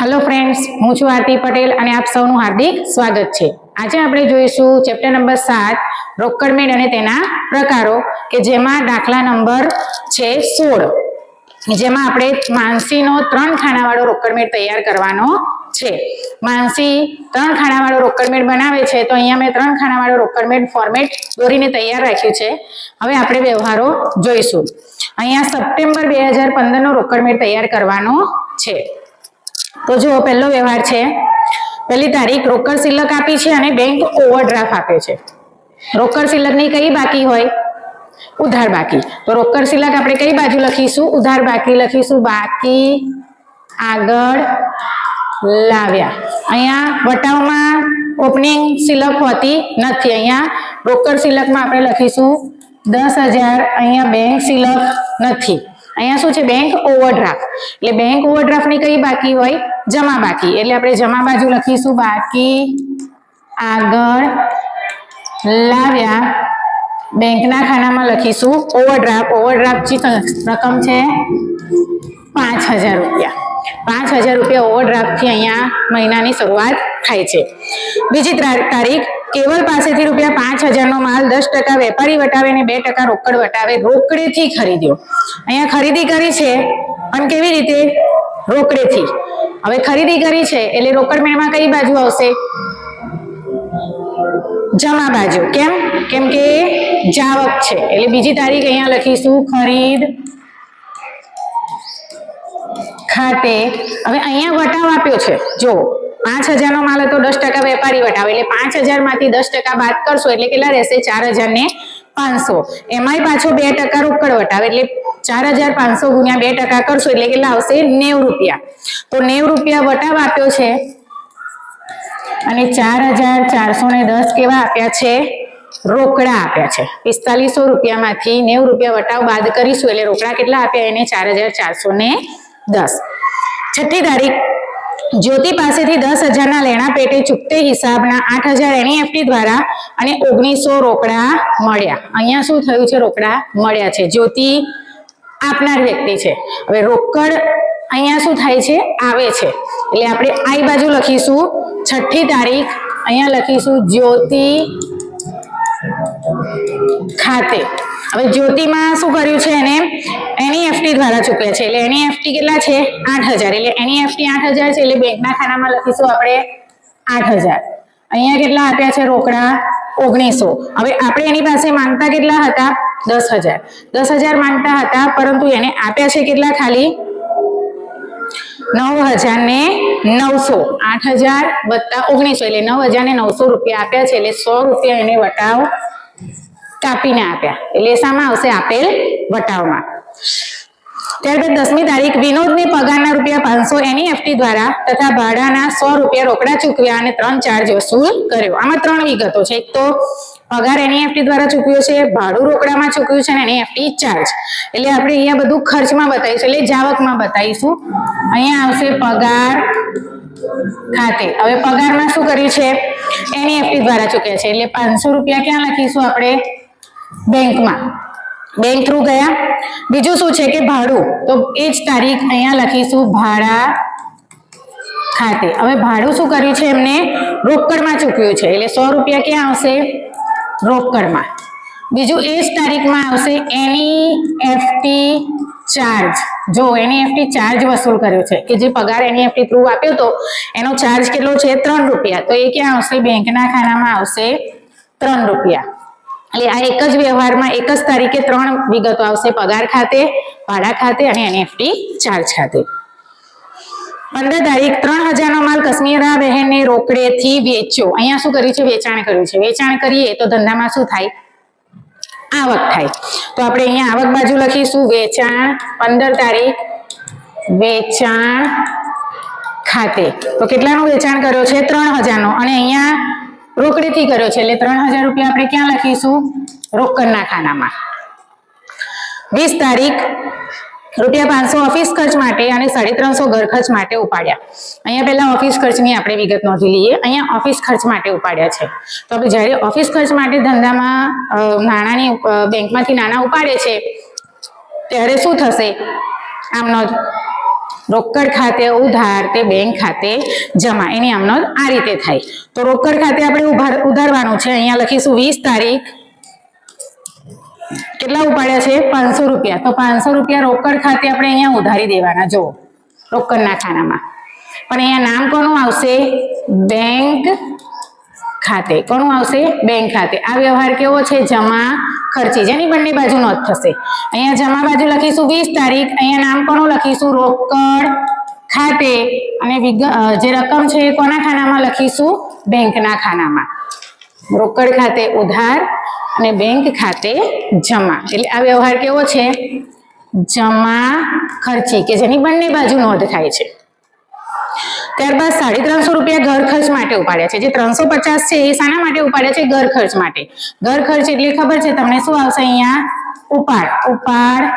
Hello friends હું છું આરતી પટેલ અને આપ સૌનું હાર્દિક સ્વાગત છે. આજે આપણે જોઈશું ચેપ્ટર નંબર સાત રોકડમેન અને તેના પ્રકારો, કે જેમાં દાખલા નંબર છે સોળ. જેમાં આપણે માનસીનો ત્રણ ખાનાવાળો રોકડમેળ તૈયાર કરવાનો છે. માનસી ત્રણ ખાનાવાળો રોકડમેળ બનાવે છે, તો અહીંયા મેં ત્રણ ખાનાવાળો રોકડમેળ ફોર્મેટ દોરીને તૈયાર રાખ્યું છે. હવે આપણે વ્યવહારો જોઈશું. અહીંયા સપ્ટેમ્બર બે હજાર પંદરનો રોકડમેળ તૈયાર કરવાનો છે. તો જુઓ, પહેલો વ્યવહાર છે. પહેલી તારીખ રોકડ સિલક આપી છે અને બેંક ઓવરડ્રાફ્ટ આપે છે. રોકડ સિલકની કઈ બાકી હોય? ઉધાર બાકી. તો રોકડ સિલક આપણે કઈ બાજુ લખીશું? ઉધાર બાકી લખીશું. બાકી આગળ લાવ્યા. અહીંયા વટાવમાં ઓપનિંગ સિલક હોતી નથી. અહીંયા રોકડ સિલકમાં આપણે લખીશું, દસ હજાર અહીંયા બેંક સિલક નથી. અહીંયા શું છે? બેંક ઓવરડ્રાફ્ટ એટલે બેંક ઓવરડ્રાફ્ટની કઈ બાકી હોય? જમા બાકી. એટલે આપણે જમા બાજુ લખીશું બાકી આગળ લાવ્યા. બેંકના ખાનામાં લખીશું ઓવરડ્રાફ્ટ ઓવરડ્રાફ્ટની રકમ છે પાંચ હજાર રૂપિયા. પાંચ હજાર રૂપિયા ઓવરડ્રાફ્ટથી અહીંયા મહિનાની શરૂઆત થાય છે. બીજી ત્રા- તારીખ કેવલ પાસેથી રૂપિયા પાંચ હજારનો માલ દસ ટકા વેપારી વટાવે અને બે ટકા રોકડ વટાવે, રોકડેથી ખરીદ્યો. અહીંયા ખરીદી કરી છે, પણ કેવી રીતે? રોકડેથી. હવે ખરીદી કરી છે, એટલે રોકડ મેળમાં કઈ બાજુ આવશે? જમા બાજુ. કેમ? કેમ કે જાવક છે. એટલે બીજી તારીખ અહીંયા લખીશું, ખરીદ ખાતે. હવે અહીંયા વટાવ આપ્યો છે. જો પાંચ હજારનો માલ હતો, દસ ટકા વેપારી વટાવે. એટલે પાંચ હજારમાંથી દસ ટકા બાદ કરશો, એટલે કેટલા રહેશે? ચાર હજાર ને પાંચસો. એમાંય પાછો બે ટકા રોકડ વટાવે. એટલે ચાર હજાર પાંચસો ગુણ્યા બે ટકા કરશો, એટલે કેટલા આવશે? નેવ રૂપિયા. તો નેવ રૂપિયા વટાવ આપ્યો છે. અને ચાર હજાર ચારસો ને દસ કેવા આપ્યા છે? રોકડા આપ્યા છે. પિસ્તાલીસો રૂપિયામાંથી નેવ રૂપિયા વટાવ બાદ કરીશું, એટલે રોકડા કેટલા આપ્યા? એને ચાર હજાર ચારસો ને દસ. છઠ્ઠી તારીખ જ્યોતિ પાસેથી દસ હજારના લેણા પેટે ચૂકતે હિસાબના આઠ હજાર એનઈએફટી દ્વારા અને ઓગણીસો રોકડા મળ્યા. અહીંયા શું થયું છે? રોકડા મળ્યા છે. જ્યોતિ આપનાર વ્યક્તિ છે. હવે રોકડ અહીંયા શું થાય છે? આવે છે. એટલે આપણે આઈ બાજુ લખીશું. છઠ્ઠી તારીખ અહીંયા લખીશું જ્યોતિ ખાતે. હવે જ્યોતિમાં શું કર્યું છે એને? એનઈએફટી દ્વારા ચૂક્યા છે. એટલે એનઈએફટી કેટલા છે? આઠ હજાર. એટલે એનઈએફટી આઠ હજાર છે, એટલે બેંકના ખાનામાં લખીશું આપણે આઠ હજાર. અહીંયા કેટલા આપ્યા છે? રોકડા ઓગણીસો. હવે આપણે એની પાસે માંગતા કેટલા હતા? દસ હજાર. દસ હજાર માંગતા હતા, પરંતુ એને આપ્યા છે કેટલા ખાલી? નવ હજાર ને નવસો. આઠ હજાર વત્તા ઓગણીસો. એટલે નવ હજાર ને નવસો રૂપિયા આપ્યા છે, એટલે સો રૂપિયા એને વટાવ કાપીને આપ્યા. એટલે શામાં આવશે આપેલ વટાવમાં. ત્યારબાદ દસમી તારીખ, વિનોદને પગારના રૂપિયા પાંચસો એનઈએફટી દ્વારા તથા ભાડાના સો રૂપિયા રોકડા ચૂકવ્યા અને ત્રણ ચાર્જ વસૂલ કર્યો. આમાં ત્રણ વિગતો છે. એક તો પગાર એનઈએફટી દ્વારા ચૂક્યો છે, ભાડું રોકડામાં ચૂક્યું છે અને એનઈએફટી ચાર્જ એટલે આપણે અહીંયા બધું ખર્ચમાં બતાવીશું, એટલે જાવકમાં બતાવીશું. અહીંયા આવશે પગાર ખાતે. હવે પગારમાં શું કર્યું છે? એનઈએફટી દ્વારા ચૂક્યા છે. એટલે પાંચસો રૂપિયા ક્યાં લખીશું આપણે? બેંકમાં. બેંક થ્રુ ગયા. બીજું શું છે કે ભાડું? તો એ જ તારીખ અહીંયા લખીશું ભાડા ખાતે. હવે ભાડું શું કર્યું છે એમને? રોકડમાં ચૂકવ્યું છે. એટલે સો રૂપિયા ક્યાં આવશે? રોકડમાં. બીજું એ જ તારીખમાં આવશે એની એફટી ચાર્જ જો એનઈએફટી ચાર્જ વસૂલ કર્યો છે કે જે પગાર એનઈએફટી થ્રુ આપ્યો તો એનો ચાર્જ કેટલો છે? ત્રણ રૂપિયા. તો એ ક્યાં આવશે? બેંકના ખાનામાં આવશે ત્રણ રૂપિયા. એટલે આ એક જ વ્યવહારમાં એક જ તારીખે ત્રણ વિગતો આવશે. પગાર ખાતે, ભાડા ખાતે અને એનએફટી ચાર્જ ખાતે. પંદર તારીખ, ત્રણ હજારનો માલ કશ્મીરા બહેનને રોકડેથી વેચ્યો. અહીંયા શું કર્યું છે? વેચાણ કર્યું છે. વેચાણ કરીએ તો ધંધામાં શું થાય? આવક થાય. તો આપણે અહીંયા આવક બાજુ લખીશું. વેચાણ, પંદર તારીખ, વેચાણ ખાતે. તો કેટલાનું વેચાણ કર્યો છે? ત્રણ હજારનો. અને અહીંયા રોકડેથી કર્યો છે. એટલે ત્રણ હજાર રૂપિયા આપણે ક્યાં લખીશું? રોકડના ખાનામાં. વીસ તારીખ રૂપિયા પાંચસો ઓફિસ ખર્ચ માટે અને સાડી ત્રણસો ઘર ખર્ચ માટે ઉપાડ્યા. અહીંયા પહેલા ઓફિસ ખર્ચની આપણે વિગત નોંધી લઈએ. અહીંયા ઓફિસ ખર્ચ માટે ઉપાડ્યા છે. તો આપણે જ્યારે ઓફિસ ખર્ચ માટે ધંધામાં નાણાંની બેંકમાંથી નાણાં ઉપાડે છે, ત્યારે શું થશે? આમ રોકડ ખાતે ઉધાર તે બેંક ખાતે જમા. એની આમનો આ રીતે થાય. તો રોકડ ખાતે આપણે ઉધારવાનું છે. અહીંયા લખીશું વીસ તારીખ કેટલા ઉપાડ્યા છે? પાંચસો રૂપિયા. તો પાંચસો રૂપિયા રોકડ ખાતે આપણે અહીંયા ઉધારી દેવાના. જો રોકડના ખાનામાં. પણ અહીંયા નામ કોનું આવશે? બેંક ખાતે. કોનું આવશે? બેંક ખાતે. આ વ્યવહાર કેવો છે? જમા ખર્ચી. જેની બંને બાજુ નોંધ થશે. અહીંયા જમા બાજુ લખીશું વીસ તારીખ. અહીંયા નામ કોનું લખીશું? રોકડ ખાતે. અને જે રકમ છે એ કોના ખાનામાં લખીશું? બેંકના ખાનામાં. રોકડ ખાતે ઉધાર અને બેંક ખાતે જમા. એટલે આ વ્યવહાર કેવો છે? જમા ખર્ચી, કે જેની બંને બાજુ નોંધ થાય છે. ત્યારબાદ સાડી ત્રણસો રૂપિયા ઘર ખર્ચ માટે ઉપાડ્યા છે. જે ત્રણસો પચાસ છે, એ શાના માટે ઉપાડ્યા છે? ઘર ખર્ચ માટે. ઘર ખર્ચ એટલે ખબર છે તમને શું આવશે અહીંયા? ઉપાડ. ઉપાડ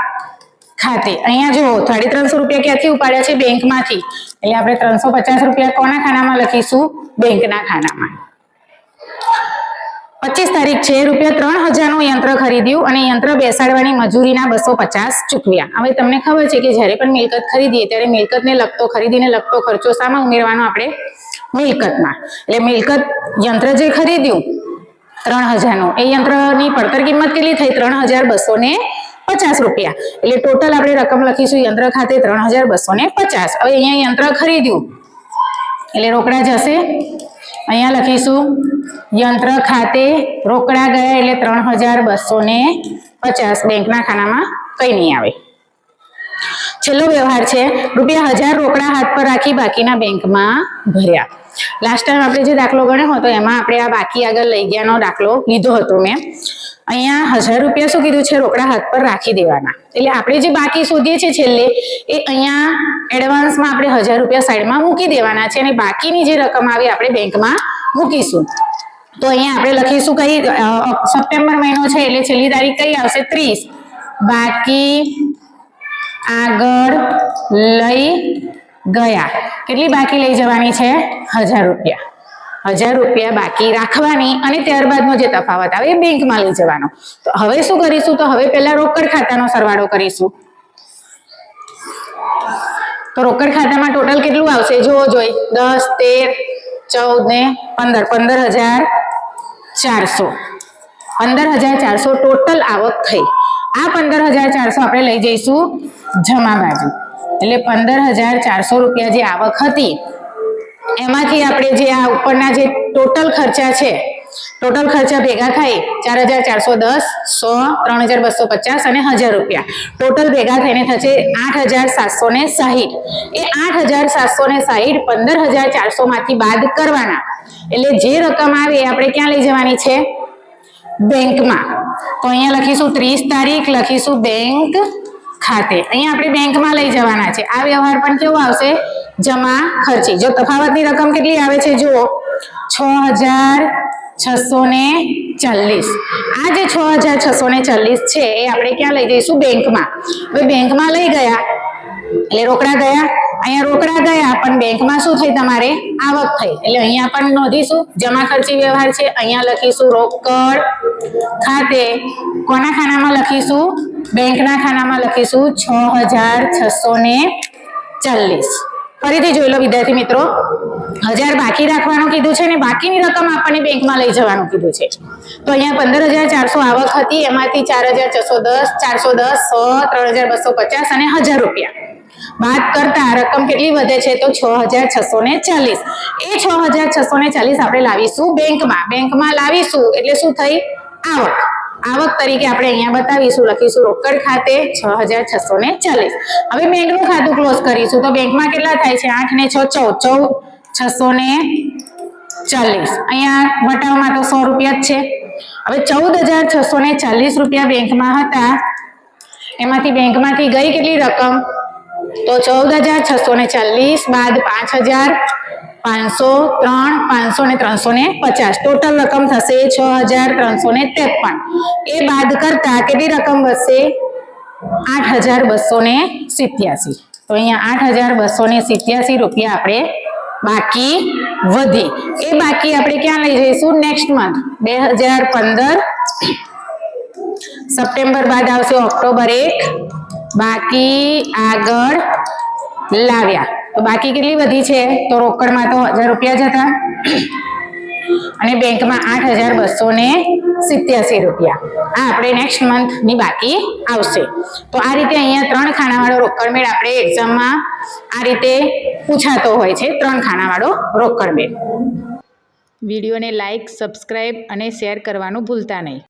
ખાતે. અહીંયા જુઓ, સાડી ત્રણસો રૂપિયા ક્યાંથી ઉપાડ્યા છે? બેંકમાંથી. એટલે આપણે ત્રણસો પચાસ રૂપિયા કોના ખાનામાં લખીશું? બેંકના ખાનામાં. પચીસ તારીખ છે, રૂપિયા ત્રણ હજારનું યંત્ર ખરીદ્યું અને યંત્ર બેસાડવાની મજૂરીના બસો પચાસ ચૂકવ્યા. હવે તમને ખબર છે કે જ્યારે પણ મિલકત ખરીદીએ ત્યારે મિલકતને લગતો ખરીદીને લગતો ખર્ચો સામાં ઉમેરવાનો આપણે મિલકતમાં. એટલે મિલકત યંત્ર જે ખરીદ્યું, ત્રણ હજારનું, એ યંત્રની પડતર કિંમત કેટલી થઈ? ત્રણ હજાર બસો ને પચાસ રૂપિયા. એટલે ટોટલ આપણે રકમ લખીશું યંત્ર ખાતે ત્રણ હજાર બસો ને પચાસ. હવે અહીંયા યંત્ર ખરીદ્યું. એટલે રોકડા જશે. અહીંયા લખીશું યંત્ર ખાતે રોકડા ગયા એટલે ત્રણ હજાર બસો ને પચાસ બેંકના ખાનામાં કઈ નહીં આવે. છેલ્લો વ્યવહાર છે, રૂપિયા હજાર રોકડા હાથ પર રાખી બાકીના બેંકમાં ભર્યા. લાસ્ટ ટાઈમ આપણે જે દાખલો ગણ્યો હતો, એમાં આપણે આ બાકી આગળ લઈ ગયાનો દાખલો લીધો હતો મેં. અહીંયા હજાર રૂપિયા શું કીધું છે? રોકડા હાથ પર રાખી દેવાના. એટલે આપણે જે બાકી શોધીએ છીએ છેલ્લે, એ અહીંયા એડવાન્સમાં આપણે હજાર રૂપિયા સાઈડમાં મૂકી દેવાના છે અને બાકીની જે રકમ આવી, આપણે બેંકમાં મૂકીશું. તો અહીંયા આપણે લખીશું કઈ સપ્ટેમ્બર મહિનો છે એટલે છેલ્લી તારીખ કઈ આવશે? ત્રીસ. બાકી આગળ લઈ ગયા. કેટલી બાકી લઈ જવાની છે? હજાર રૂપિયા. હજાર રૂપિયા બાકી રાખવાની અને ત્યારબાદનો જે તફાવત આવે એ બેંકમાં લઈ જવાનો. તો હવે શું કરીશું? તો હવે પહેલા રોકડ ખાતાનો સરવાળો કરીશું. તો રોકડ ખાતામાં ટોટલ કેટલું આવશે? જોવો જોઈ. દસ, તેર, ચૌદ ને પંદર. પંદર હજાર ચારસો. પંદર હજાર ચારસો ટોટલ આવક થઈ. આ પંદર હજાર ચારસો આપણે લઈ જઈશું જમા બાજુ. એટલે પંદર હજાર ચારસો રૂપિયા જે આવક હતી, એમાંથી આપણે જે આ ઉપરના જે ટોટલ ખર્ચા છે ટોટલ ખર્ચા ભેગા થાય ચાર હજાર ચારસો દસ, સો, ત્રણ હજાર બસો પચાસ અને હજાર રૂપિયા. ટોટલ ભેગા થઈને થશે આઠ હજાર સાતસો ને સાહીઠ. એ આઠ હજાર સાતસો ને સાહીઠ પંદર હજાર ચારસો માંથી બાદ કરવાના. એટલે જે રકમ આવે એ આપણે ક્યાં લઈ જવાની છે? બેંકમાં. તો અહીંયા લખીશું ત્રીસ તારીખ, લખીશું બેંક ખાતે. અહીંયા આપણે બેંકમાં લઈ જવાના છે. આ વ્યવહાર પણ કેવો આવશે? જમા ખર્ચી. જો તફાવતની રકમ કેટલી આવે છે? જુઓ. છ હજાર છસો ને ચાલીસ. આ જે છ હજાર છસો ને ચાલીસ છે, એ આપણે ક્યાં લઈ જઈશું? બેંકમાં. હવે બેંકમાં લઈ ગયા. એટલે રોકડા ગયા. અહીંયા રોકડા ગયા, પણ બેંકમાં શું થઈ તમારે? આવક થઈ. એટલે અહીંયા પણ નોંધીશું, જમા ખર્ચી વ્યવહાર છે, અહીંયા લખીશું રોકડ ખાતે. કોના ખાનામાં લખીશું? બેંકના ખાનામાં લખીશું છ હજાર છસો ને ચાલીસ. ફરીથી જોઈ લો વિદ્યાર્થી મિત્રો. હજાર બાકી રાખવાનું કીધું છે અને બાકીની રકમ આપણને બેંકમાં લઈ જવાનું કીધું છે. તો અહીંયા પંદર હજાર ચારસો આવક હતી, એમાંથી ચાર હજાર છસો દસ, ચારસો દસ, સો ત્રણ હજાર બસો પચાસ અને હજાર રૂપિયા. બાદ કરતા રકમ કેટલી વધે છે તો છ હજાર છસો ને ચાલીસ. એ છ હજાર છસો ને ચાલીસ આપણે લાવીશું બેંકમાં. બેંકમાં લાવીશું એટલે શું થઈ? આવક. આવક તરીકે આપણે અહીંયા બતાવીશું, લખીશું રોકડ ખાતે છ હજાર છસો ને ચાલીસ. હવે બેંકનું ખાતું ક્લોઝ કરીશું. તો બેંકમાં કેટલા થાય છે? આઠ ને છ, ચૌદ. ચૌદ છસો ને ચાલીસ. અહીંયા વટાવમાં તો સો રૂપિયા જ છે. હવે ચૌદ હજાર છસો ને ચાલીસ રૂપિયા બેંકમાં હતા. એમાંથી બેંકમાંથી ગઈ કેટલી રકમ? તો ચૌદ હજાર છસો ને ચાલીસ, બાદ પાંચ હજાર પાંચસો ત્રણ, પાંચસો ને ત્રણસો ને પચાસ. ટોટલ રકમ થશે છ હજાર ત્રણસો ને ત્રેપન. એ બાદ કરતા કેટલી રકમ વધશે? આઠ હજાર બસો ને સિત્યાસી. તો અહીંયા આઠ હજાર બસો ને સિત્યાસી રૂપિયા આપણે બાકી વધી. એ બાકી આપણે ક્યાં લઈ જઈશું? નેક્સ્ટ મંથ બે હજાર પંદર સપ્ટેમ્બર બાદ આવશે ઓક્ટોબર એક. બાકી આગળ લાવ્યા. તો બાકી કેટલી વધી છે? તો રોકડમાં તો હજાર રૂપિયા જ હતા. અને બેંકમાં આઠ હજાર બસો ને સિત્યાસી રૂપિયા. આ આપણે નેક્સ્ટ મંથની બાકી આવશે. તો આ રીતે અહીંયા ત્રણ ખાનાવાળો રોકડ મેળ આપણે એક્ઝામમાં આ રીતે પૂછાતો હોય છે, ત્રણ ખાનાવાળો રોકડ મેળ વિડીયોને લાઇક સબસ્ક્રાઈબ અને શેર કરવાનું ભૂલતા નહીં.